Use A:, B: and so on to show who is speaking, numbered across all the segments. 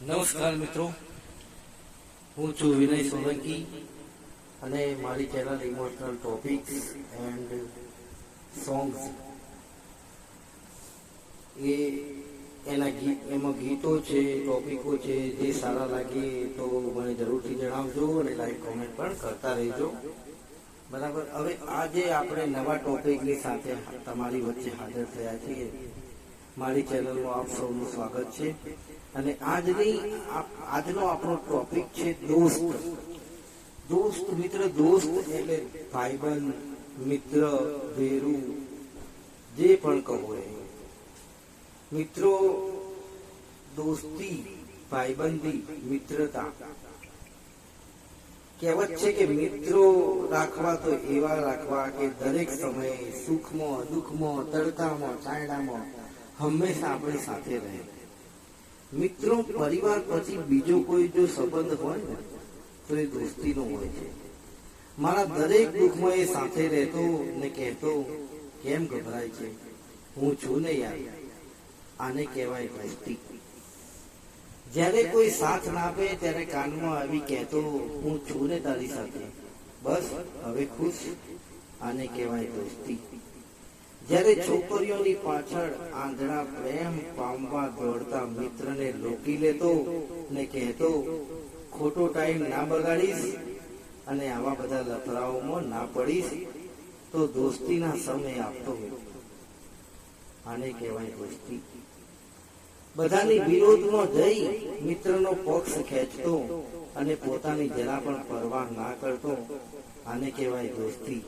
A: નમસ્કાર મિત્રો. હું છું વિનય સોલંકી અને મારી channel emotional topics and songs એ એના ગીત એમાં ગીતો છે, ટોપિકો છે, જે સારા લાગે તો મને જરૂરથી જણાવજો અને લાઈક કોમેન્ટ પણ કરતા રહેજો. બરાબર? હવે આજે આપણે નવા ટોપિકની સાથે તમારી વચ્ચે હાજર થયા છીએ. મારી ચેનલમાં આપ સૌનું સ્વાગત છે. અને આજની આજનો આપણો ટોપિક છે દોસ્ત. દોસ્ત મિત્ર, દોસ્ત એટલે ભાઈબંધ, મિત્ર, ભેરુ, જે પણ કહો એ. મિત્રો, દોસ્તી, ભાઈબંધી, મિત્રતા. કહેવત છે કે મિત્રો રાખવા તો એવા રાખવા કે દરેક સમયે સુખમાં, દુઃખમાં, તડકામાં છાંયડામાં હંમેશા આપણી સાથે રહે. મિત્રો, પરિવાર પછી બીજો કોઈ જો સંબંધ હોય ને, તો એ દોસ્તીનો હોય છે. મારા દરેક દુઃખમાં એ સાથે રહેતો ને કહેતો, કેમ ગભરાય છે? હું છું ને યાર. આને કહેવાય દોસ્તી જ્યારે કોઈ સાથ ના આપે, ત્યારે કાનમાં આવી કહેતો, હું છું ને તારી સાથે. બસ, હવે ખુશ. આને કહેવાય દોસ્તી. જ્યારે છોકરીઓની પાછળ આંધળા પ્રેમ પામવા દોડતા મિત્રને રોકી લેતો ને કહેતો, ખોટો ટાઈમ ના બગાડીશ અને આવા બધા લફરાઓમાં ના પડીશ તો દોસ્તીના સમય આપતો આને કહેવાય દોસ્તી. બધાની વિરોધમાં જઈ મિત્રનો પક્ષ ખેંચતો અને પોતાની જરા પણ પરવાહ ના કરતો, આને કહેવાય દોસ્તી.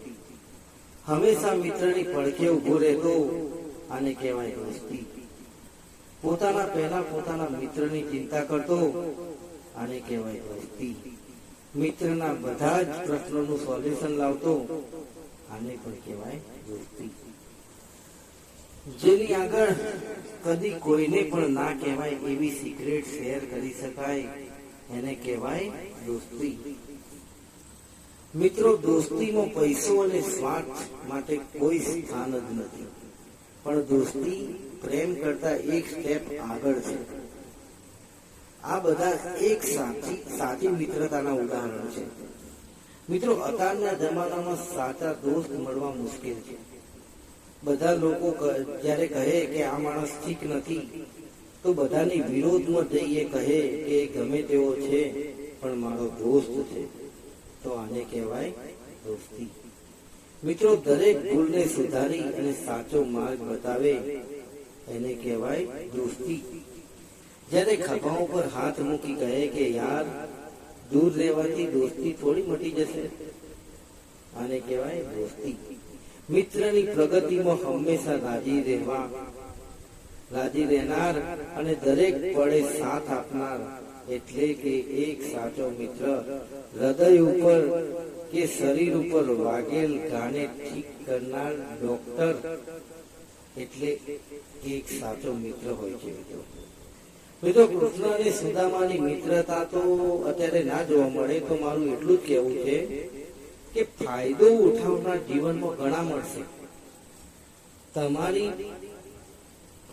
A: હંમેશા મિત્રની પડખે ઊભો રહેતો આને કહેવાય દોસ્તી. પોતાના પહેલા પોતાના મિત્રની ચિંતા કરતો આને કહેવાય દોસ્તી. મિત્રના બધા જ પ્રશ્નોનું સોલ્યુશન લાવતો આને પણ કહેવાય દોસ્તી. જેની આગળ કદી કોઈને પણ ના કહેવાય એવી સિક્રેટ શેર કરી શકાય. એને કહેવાય દોસ્તી. મિત્રો દોસ્તીમાં પૈસો અને સ્વાર્થ માટે કોઈ સ્થાન જ નથી. પણ દોસ્તી પ્રેમ કરતા એક સ્ટેપ આગળ છે. આ બધા એક સાચી સાચી મિત્રતાના ઉદાહરણ છે. મિત્રો, અત્યારના જમાનામાં સાચા દોસ્ત મળવા મુશ્કેલ છે. બધા લોકો જ્યારે કહે કે આ માણસ ઠીક નથી, તો બધાની વિરોધમાં જઈએ કહે કે ગમે તેવો છે, પણ મારો દોસ્ત છે. તો આને કહેવાય દોસ્તી મિત્રો, દરેક ભૂલને સુધારી અને સાચો માર્ગ બતાવે એને કહેવાય દોસ્તી. જ્યારે ખભા ઉપર હાથ મૂકી કહે કે, યાર, દૂર રહેવાથી દોસ્તી થોડી મટી જશે. આને કહેવાય દોસ્તી. મિત્રની પ્રગતિમાં હંમેશા રાજી રહેવા, રાજી રહેનાર અને દરેક પળે સાથ આપનાર એટલે કે એક સાચો મિત્ર હૃદય ઉપર કે શરીર ઉપર વાગેલ ગાને ઠીક કરનાર ડોક્ટર એટલે એક સાચો મિત્ર હોય છે મિત્રો. મિત્રો, કૃષ્ણ અને સુદામાની મિત્રતા તો અત્યારે ના જોવા મળે, તો મારું એટલું જ કહેવું છે કે ફાયદો ઉઠાવનાર જીવનમાં ઘણા મળશે. તમારી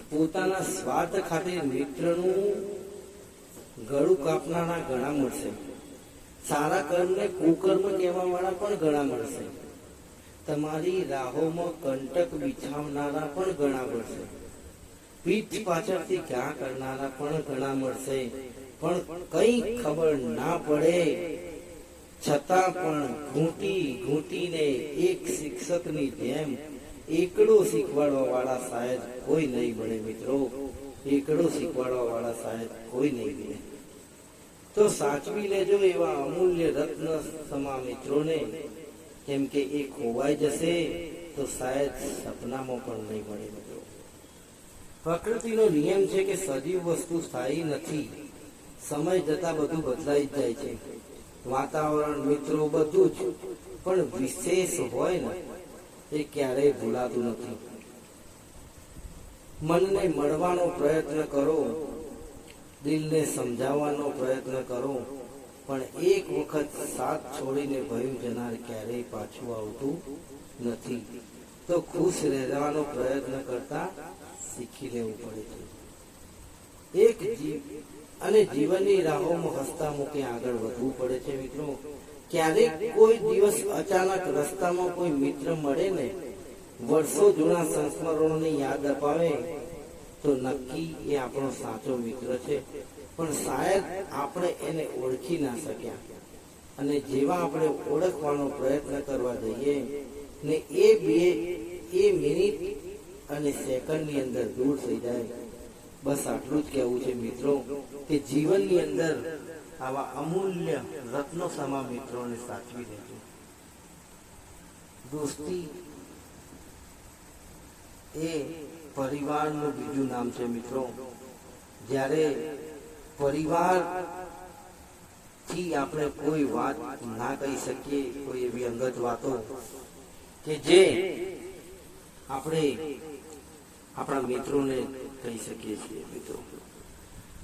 A: પોતાના સ્વાર્થ ખાતે મિત્રનું ગળું કાપનારા ઘણા મળશે. સારા કર્મને કુકર્મ કહેવા વાળા પણ ઘણા મળશે. તમારી રાહોમાં કંટક બિછાવનારા પણ ઘણા મળશે. પીઠ પાછળથી ક્યાં કરનારા પણ ઘણા મળશે. પણ કઈ ખબર ના પડે. છતાં પણ ઘૂંટી ઘૂંટીને એક શિક્ષકની જેમ એકડો શીખવાડવા વાળા સાહેબ કોઈ નહીં મળે મિત્રો. એકડો શીખવાડવા વાળા સાહેબ કોઈ નહીં મળે તો સાચવી લેજો એવા અમૂલ્ય રત્ન સમા મિત્રોને. કેમ કે એ ખોવાઈ જશે તો શાયદ સપનામાં પણ નહીં મળે મિત્રો પ્રકૃતિનો નિયમ છે કે સજીવ વસ્તુ સ્થાયી નથી. સમય જતા બધું બદલાઈ જ જાય છે. વાતાવરણ મિત્રો બધું જ, પણ વિશેષ હોય ને, એ ક્યારેય ભૂલાતું નથી. મનને મળવાનો પ્રયત્ન કરો, દિલને સમજાવવાનો પ્રયત્ન કરો, પણ એક વખત સાથ છોડીને ભયું જનાર ક્યારેય પાછું આવતું નથી. તો ખુશ રહેવાનો પ્રયત્ન કરતા શીખી લેવું પડે છે. એક જીવ અને જીવનની રાહોમાં હસતા મૂકે આગળ વધવું પડે છે મિત્રો. ક્યારેક કોઈ દિવસ અચાનક રસ્તામાં કોઈ મિત્ર મળે ને વર્ષો જૂના સંસ્મરણોને યાદ અપાવે, તો નક્કી એ આપણો સાચો મિત્ર છે. પણ શાયદ આપણે એને ઓળખી ના શક્યા. અને જેવા આપણે ઓળખવાનો પ્રયત્ન કરવા જઈએ, ને એ બે, એ મિનિટ અને સેકન્ડની અંદર દૂર થઈ જાય. બસ આટલું જ કહેવું છે મિત્રો, કે જીવનની અંદર આવા અમૂલ્ય રત્નો સમા મિત્રોને સાચવી દેજો. દોસ્તી એ પરિવારનું બીજું નામ છે મિત્રો જ્યારે પરિવાર થી આપણે કોઈ વાત ના કહી શકીએ કોઈ એવી અંગત વાતો કે જે આપણે આપણા મિત્રોને કહી શકીએ છીએ મિત્રો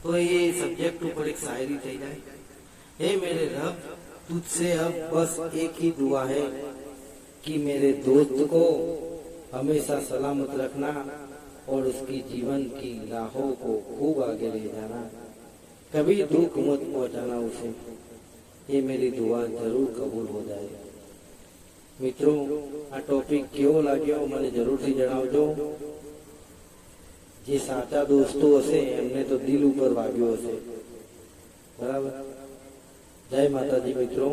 A: તો એ સબ્જેક્ટ ઉપર એક શાયરી થઈ જાય હે મેરે રબ तुझसे अब बस एक ही दुआ है कि मेरे दोस्त को हमेशा सलामत रखना और उसकी जीवन की राहों को खूब आगे ले जाना कभी दुख मत पहुंचाना उसे ये मेरी दुआ जरूर कबूल हो जाए મિત્રો આ ટોપિક કેવો લાગ્યો મને જરૂરથી જણાવજો જે સાચા દોસ્તો હશે એમને તો દિલ ઉપર વાગ્યો હશે બરાબર જય માતાજી મિત્રો